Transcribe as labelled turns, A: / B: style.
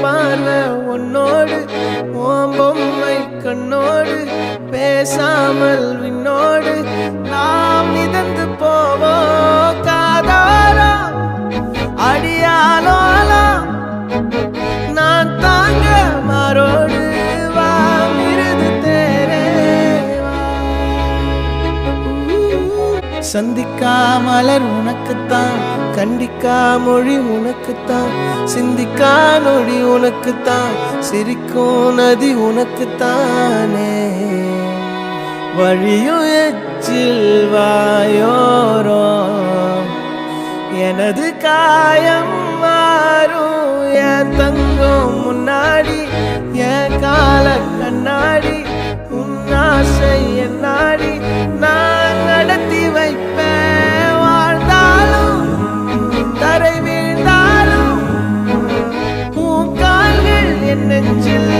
A: பார்வை உன்னோடு ஓம் பொம்மை கண்ணோடு பேசாமல் விண்ணோடு நாம் மிதந்து போவோம் காதாரா அடியாலோ சந்திக்கா மலர் உனக்குத்தான் கண்டிக்கா மொழி உனக்குத்தான் சிந்திக்கா நொடி உனக்குத்தான் சிரிக்கும் நதி உனக்குத்தானே. வழியும் எச்சில் வாயோரோ எனது காயம் மாறும் என் தங்கம் முன்னாடி என் கால கண்ணாடி என் நெஞ்சில்